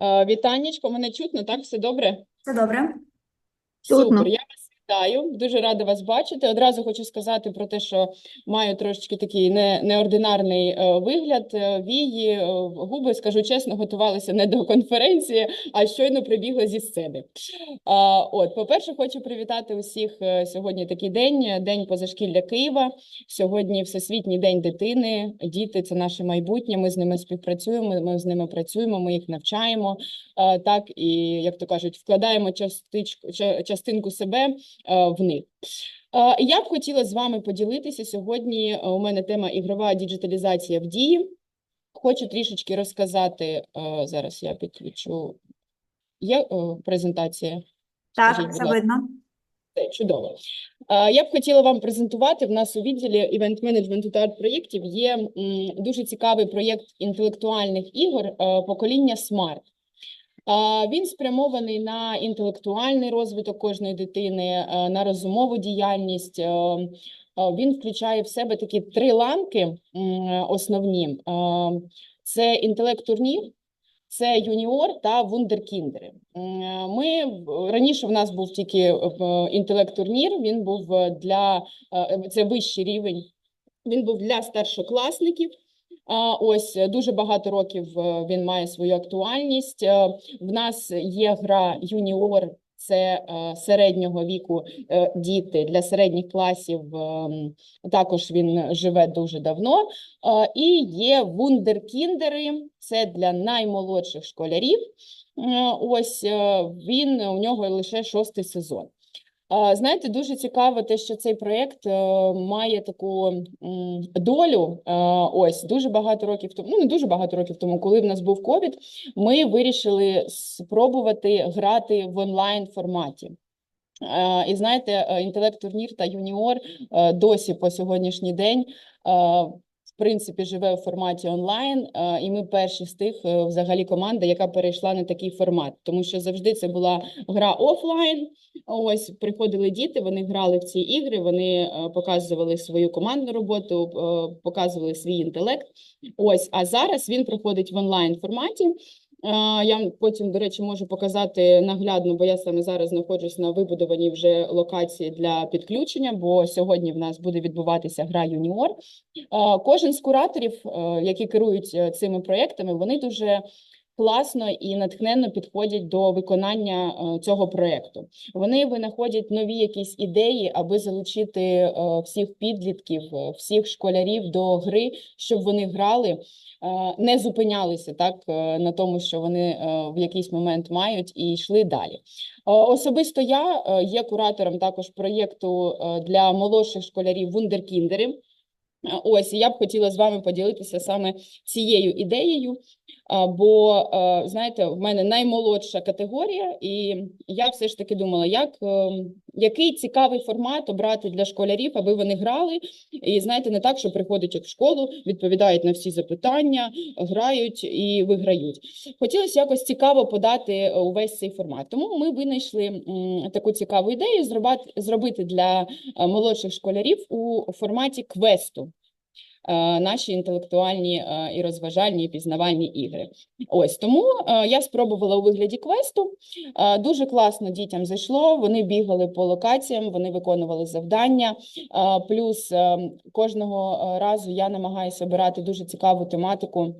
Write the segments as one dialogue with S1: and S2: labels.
S1: Вітаннячко, мене чутно, так? Все добре?
S2: Все добре?
S3: Чутно.
S1: Супер, я вас вітаю, дуже рада вас бачити. Одразу хочу сказати про те, що маю трошечки такий не, неординарний е, вигляд, е, вії, е, губи, скажу чесно, готувалися не до конференції, а щойно прибігла зі сцени. От, по-перше, хочу привітати усіх сьогодні такий день, День позашкілля Києва. Сьогодні Всесвітній день дитини. Діти це наше майбутнє. Ми з ними співпрацюємо. Ми з ними працюємо. Ми їх навчаємо. Так і як то кажуть, вкладаємо частичку частинку себе в них. Е, Я б хотіла з вами поділитися сьогодні. е, У мене тема ігрова діджиталізація в дії. Хочу трішечки розказати. е, Зараз я підключу. Є е, презентація?
S2: Так,
S1: Скажіть, ласка.
S2: видно.
S1: Це чудово. Е, Я б хотіла вам презентувати. В нас у відділі івент менеджменту та арт-проєктів є дуже цікавий проєкт інтелектуальних ігор е, покоління Смарт. Е, Він спрямований на інтелектуальний розвиток кожної дитини, е, на розумову діяльність. Е, Він включає в себе такі три ланки основні: це інтелект-турнір, це юніор та вундеркіндери. Ми раніше в нас був тільки е, інтелект-турнір. Він був для це вищий рівень. Він був для старшокласників. А, Ось е, дуже багато років е, він має свою актуальність. Е, В нас є гра юніор. Це середнього віку діти для середніх класів. Також він живе дуже давно. І є вундеркіндери, це для наймолодших школярів. Ось він у нього лише шостий сезон. Знаєте, дуже цікаво те, що цей проєкт е, має таку долю. Е, Ось дуже багато років тому, ну не дуже багато років тому, коли в нас був ковід, ми вирішили спробувати грати в онлайн форматі. Е, І знаєте, е, інтелект-турнір та юніор досі по сьогоднішній день. В принципі, живе у форматі онлайн, і ми перші з тих взагалі команда, яка перейшла на такий формат, тому що завжди це була гра офлайн. Ось приходили діти, вони грали в ці ігри, вони е, показували свою командну роботу, е, показували свій інтелект. Ось, а зараз він проходить в онлайн форматі. Е, Я потім, до речі, можу показати наглядно, бо я саме зараз знаходжусь на вибудованій вже локації для підключення, бо сьогодні в нас буде відбуватися гра юніор. Кожен з кураторів, які керують цими проектами, вони дуже класно і натхненно підходять до виконання е, цього проекту. Вони винаходять нові якісь ідеї, аби залучити е, всіх підлітків, е, всіх школярів до гри, щоб вони грали, не зупинялися так на тому, що вони в якийсь момент мають, і йшли далі. Особисто я є куратором також проєкту для молодших школярів Вундеркіндери. Ось я б хотіла з вами поділитися саме цією ідеєю. Бо знаєте, в мене наймолодша категорія, і я все ж таки думала, як ем, який цікавий формат обрати для школярів, аби вони грали. І знаєте, не так, що приходять в школу, відповідають на всі запитання, грають і виграють. Хотілося якось цікаво подати е, увесь цей формат. Тому ми винайшли таку цікаву ідею зробити для е, молодших школярів у форматі квесту наші інтелектуальні е, і розважальні і пізнавальні ігри. Ось тому е, я спробувала у вигляді квесту. Е, Дуже класно дітям зайшло. Вони бігали по локаціям, вони виконували завдання. Е, Плюс е, кожного е, разу я намагаюся обирати дуже цікаву тематику.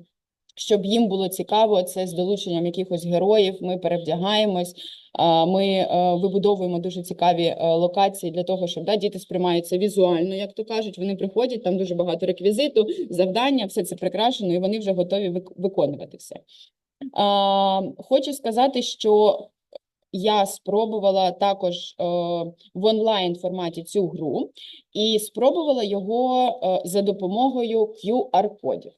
S1: Щоб їм було цікаво, це з долученням якихось героїв. Ми перевдягаємось, ми е, вибудовуємо дуже цікаві е, локації для того, щоб да, діти сприймаються візуально, як то кажуть. Вони приходять, там дуже багато реквізиту, завдання, все це прикрашено, і вони вже готові вик- виконувати все. Хочу сказати, що я спробувала також е, в онлайн форматі цю гру і спробувала його за допомогою QR-кодів.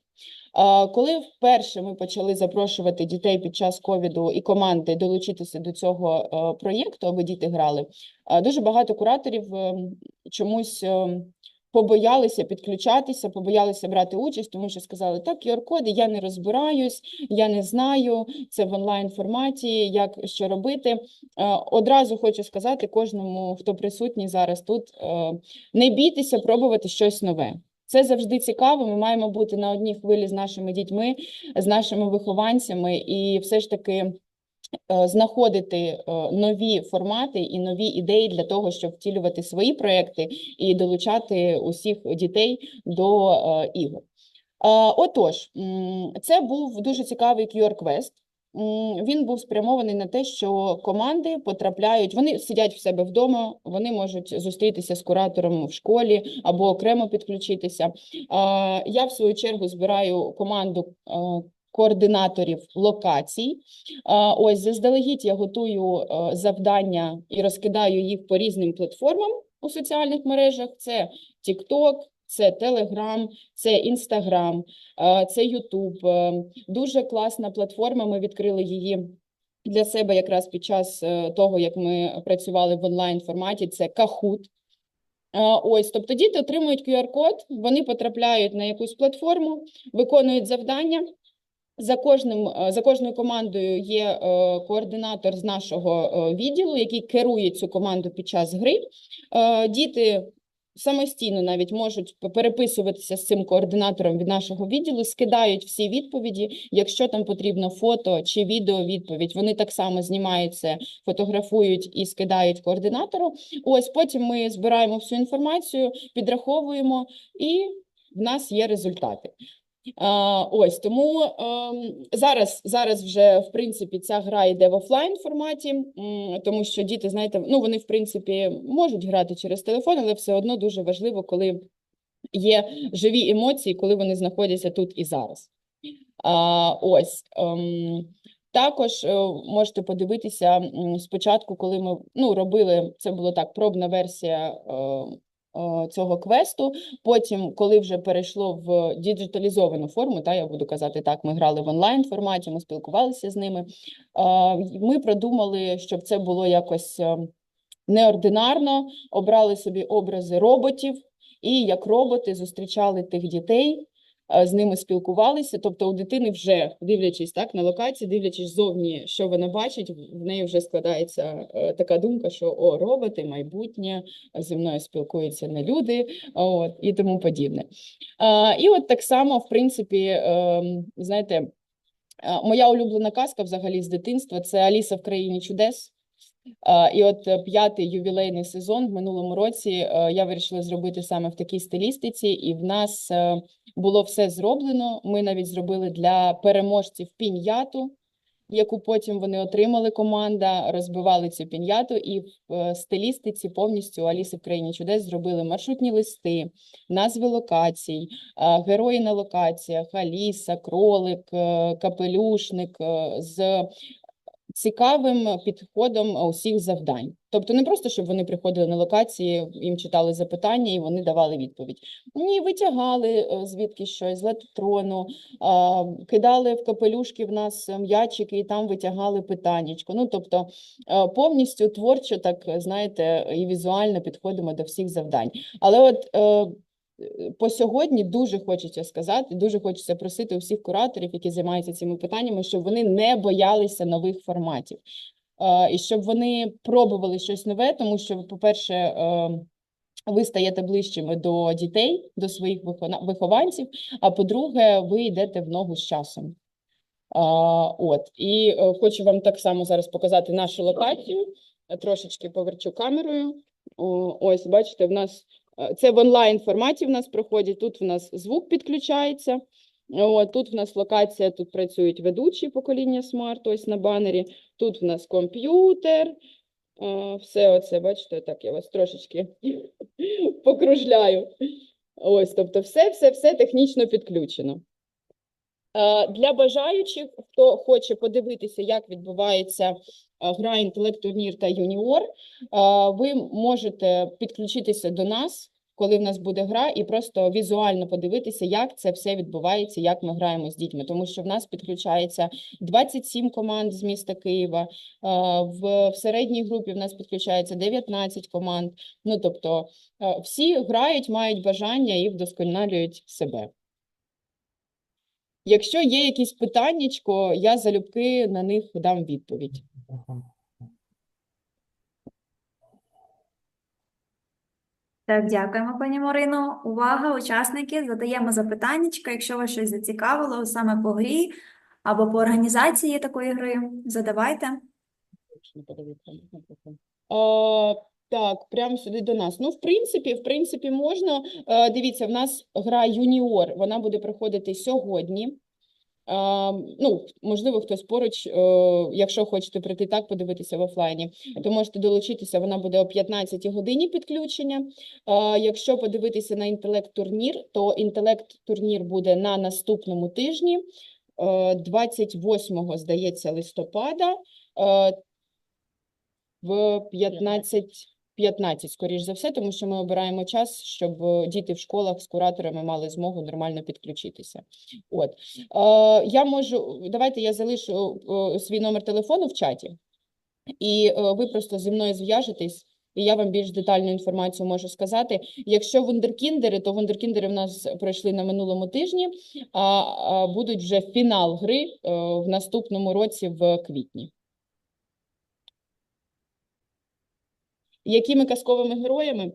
S1: Коли вперше ми почали запрошувати дітей під час ковіду і команди долучитися до цього е, проєкту, аби діти грали, дуже багато кураторів е, чомусь е, побоялися підключатися, побоялися брати участь, тому що сказали, так, QR-коди, я не розбираюсь, я не знаю, це в онлайн форматі, як що робити. Е, Одразу хочу сказати кожному, хто присутній зараз тут, е, не бійтеся пробувати щось нове. Це завжди цікаво. Ми маємо бути на одній хвилі з нашими дітьми, з нашими вихованцями, і все ж таки е, знаходити е, нові формати і нові ідеї для того, щоб втілювати свої проекти і долучати усіх дітей до е, ігор. Отож, це був дуже цікавий QR-квест. Він був спрямований на те, що команди потрапляють, вони сидять в себе вдома, вони можуть зустрітися з куратором в школі або окремо підключитися. Я, в свою чергу, збираю команду е, координаторів локацій. Ось заздалегідь я готую е, завдання і розкидаю їх по різним платформам у соціальних мережах. Це TikTok, це Telegram, це е, це YouTube. Е, Дуже класна платформа. Ми відкрили її для себе якраз під час е, того, як ми працювали в онлайн форматі. Це. Е, Ось, тобто діти отримують QR-код, вони потрапляють на якусь платформу, виконують завдання. За кожним е, за кожною командою є координатор з нашого відділу, який керує цю команду під час гри. Діти самостійно навіть можуть переписуватися з цим координатором від нашого відділу, скидають всі відповіді. Якщо там потрібно фото чи відео відповідь, вони так само знімаються, фотографують і скидають координатору. Ось потім ми збираємо всю інформацію, підраховуємо, і в нас є результати. Ось тому ем, зараз, зараз вже в принципі ця гра йде в офлайн форматі, тому що діти, знаєте, ну вони в принципі можуть грати через телефон, але все одно дуже важливо, коли є живі емоції, коли вони знаходяться тут і зараз. Ось. ем, також е, можете подивитися спочатку, коли ми ну, робили, це було так, пробна версія е, цього квесту. Потім, коли вже перейшло в діджиталізовану форму, та я буду казати так, ми грали в онлайн форматі, ми спілкувалися з ними. Ми продумали, щоб це було якось е, неординарно, обрали собі образи роботів, і як роботи зустрічали тих дітей, е, з ними спілкувалися. Тобто у дитини вже дивлячись так на локації, дивлячись зовні, що вона бачить, в- неї вже складається е, така думка, що о, роботи, майбутнє, зі мною спілкуються не люди, от, і тому подібне. А, і от так само, в принципі, ем, знаєте, е, моя улюблена казка взагалі з дитинства це Аліса в країні чудес. І от е, п'ятий ювілейний сезон в минулому році е, я вирішила зробити саме в такій стилістиці, і в нас е, було все зроблено. Ми навіть зробили для переможців піньяту, яку потім вони отримали команда, розбивали цю піньяту, і в стилістиці повністю Аліси в країні чудес зробили маршрутні листи, назви локацій, герої на локаціях, Аліса, кролик, капелюшник з цікавим підходом усіх завдань. Тобто не просто, щоб вони приходили на локації, їм читали запитання і вони давали відповідь. Ні, витягали е, звідки щось, з летотрону, кидали в капелюшки в нас е, м'ячики і там витягали питаннячко. Ну, тобто е, повністю творчо, так знаєте, і візуально підходимо до всіх завдань. Але от по сьогодні дуже хочеться сказати, дуже хочеться просити усіх кураторів, які займаються цими питаннями, щоб вони не боялися нових форматів. Е, І щоб вони пробували щось нове, тому що, по-перше, е, ви стаєте ближчими до дітей, до своїх вихованців, а по-друге, ви йдете в ногу з часом. От, і е, хочу вам так само зараз показати нашу локацію. Е, Трошечки поверчу камерою. Ось, бачите, в нас е, це в онлайн форматі в нас проходить. Тут в нас звук підключається. От, тут в нас локація, тут працюють ведучі покоління смарт, ось на банері. Тут в нас комп'ютер. Е, Все оце, бачите, так я вас трошечки покружляю. Ось, тобто, все, все, все технічно підключено. Е, Для бажаючих, хто хоче подивитися, як відбувається е, гра інтелект турнір та юніор, е, ви можете підключитися до нас, коли в нас буде гра, і просто візуально подивитися, як це все відбувається, як ми граємо з дітьми. Тому що в нас підключається 27 команд з міста Києва. е, В, середній групі в нас підключається 19 команд. Ну тобто е, всі грають, мають бажання і вдосконалюють себе. Якщо є якісь питаннячко, я залюбки на них дам відповідь.
S2: Так, дякуємо, пані Марино. Увага, учасники, задаємо запитаннячка. Якщо вас щось зацікавило саме по грі або по організації такої гри, задавайте.
S1: А, так, прямо сюди до нас. Ну, в принципі, в принципі, можна. Е, дивіться, в нас гра юніор, вона буде проходити сьогодні. Ну, можливо, хтось поруч, е, якщо хочете прийти так, подивитися в офлайні, то можете долучитися, вона буде о 15 годині підключення. Якщо подивитися на інтелект-турнір, то інтелект-турнір буде на наступному тижні, е, 28, здається, листопада. Е, в 15, 15, скоріш за все, тому що ми обираємо час, щоб е, діти в школах з кураторами мали змогу нормально підключитися. От. Е, я можу, давайте я залишу е, свій номер телефону в чаті, і е, ви просто зі мною зв'яжетесь, і я вам більш детальну інформацію можу сказати. Якщо вундеркіндери, то вундеркіндери в нас пройшли на минулому тижні, а, будуть вже фінал гри е, в наступному році в квітні. Якими казковими героями?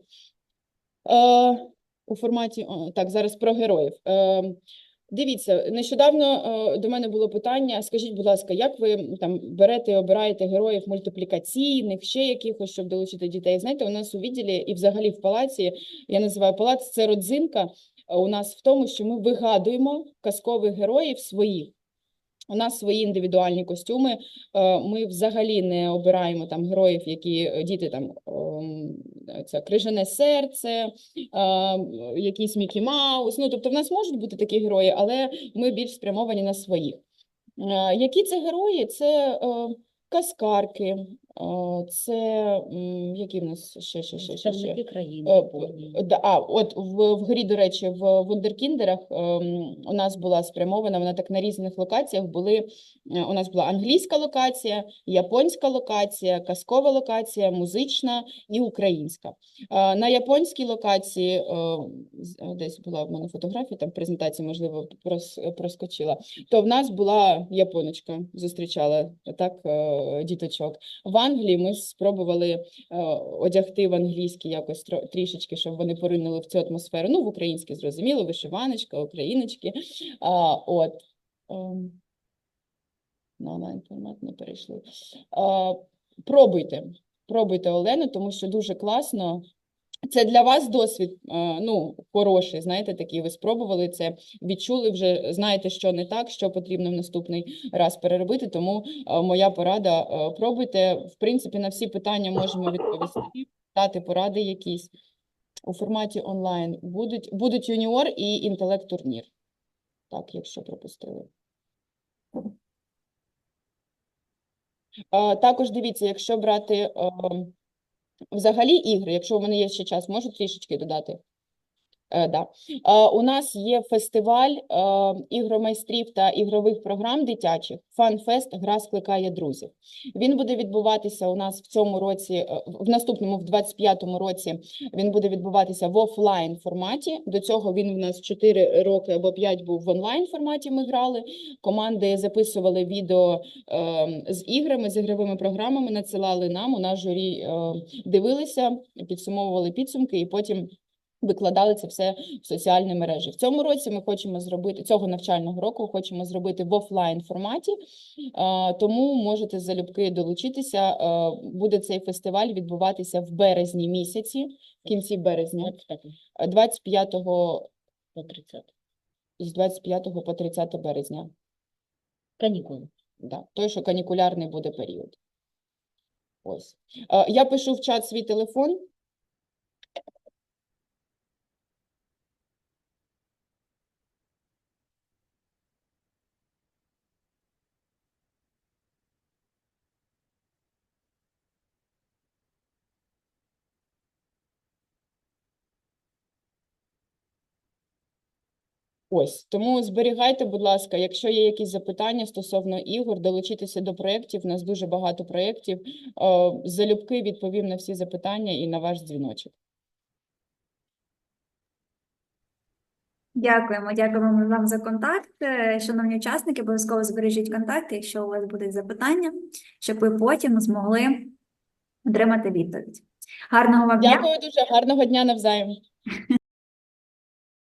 S1: Е, у форматі, о, так, зараз про героїв. Е, дивіться, нещодавно е, до мене було питання, скажіть, будь ласка, як ви там берете і обираєте героїв мультиплікаційних, ще якихось, щоб долучити дітей? Знаєте, у нас у відділі і взагалі в палаці, я називаю палац, це родзинка е, у нас в тому, що ми вигадуємо казкових героїв своїх. У нас свої індивідуальні костюми. Е, Ми взагалі не обираємо там героїв, які е, діти там це крижане серце, якісь якийсь Мікі Маус. Ну, тобто, в нас можуть бути такі герої, але ми більш спрямовані на своїх. Е, Які це герої? Це е, казкарки, е, це які в нас ще, ще, ще, ще, ще?
S3: Країни.
S1: Е, да, А, от в, в грі, до речі, в Вундеркіндерах ем, у нас була спрямована, вона так на різних локаціях були. Е, У нас була англійська локація, японська локація, казкова локація, музична і українська. Е, На японській локації е, десь була в мене фотографія, там в презентації, можливо, проскочила. То в нас була японочка, зустрічала так діточок. В Англії ми спробували одягти в англійський якось трішечки, щоб вони поринули в цю атмосферу. Ну, в українській, зрозуміло, вишиваночка, україночки. От. На онлайн формат не перейшли. А, пробуйте, пробуйте Олену, тому що дуже класно. Це для вас досвід, ну, хороший, знаєте, такий, ви спробували це, відчули вже, знаєте, що не так, що потрібно в наступний раз переробити, тому моя порада, пробуйте, в принципі, на всі питання можемо відповісти, дати поради якісь у форматі онлайн. Будуть, будуть юніор і інтелект-турнір. Так, якщо пропустили. Також дивіться, якщо брати е, взагалі ігри, якщо у мене є ще час, можу трішечки додати. Е, да. Е, у нас є фестиваль е, ігромайстрів та ігрових програм дитячих. Фанфест Гра скликає друзів. Він буде відбуватися у нас в цьому році, в наступному, в 25-му році. Він буде відбуватися в офлайн форматі. До цього він в нас 4 роки або 5 був в онлайн форматі. Ми грали. Команди записували відео з іграми, з ігровими програмами, надсилали нам. У нас журі дивилися, підсумовували підсумки і потім. Викладали це все в соціальні мережі. В цьому році ми хочемо зробити цього навчального року. Хочемо зробити в офлайн форматі, тому можете залюбки долучитися. Буде цей фестиваль відбуватися в березні місяці, в кінці березня,
S3: 25
S1: 25
S3: по 30.
S1: з 25 по 30 березня.
S3: Канікули.
S1: Да, той, що канікулярний буде період. Ось. Я пишу в чат свій телефон. Ось, тому зберігайте, будь ласка, якщо є якісь запитання стосовно ігор, долучитися до проєктів. У нас дуже багато проєктів. Е, Залюбки відповім на всі запитання і на ваш дзвіночок.
S2: Дякуємо, дякуємо вам за контакт. Е, Шановні учасники, обов'язково збережіть контакти, якщо у вас будуть запитання, щоб ви потім змогли отримати відповідь. Гарного вам дня.
S1: Дякую дуже, гарного дня навзаєм.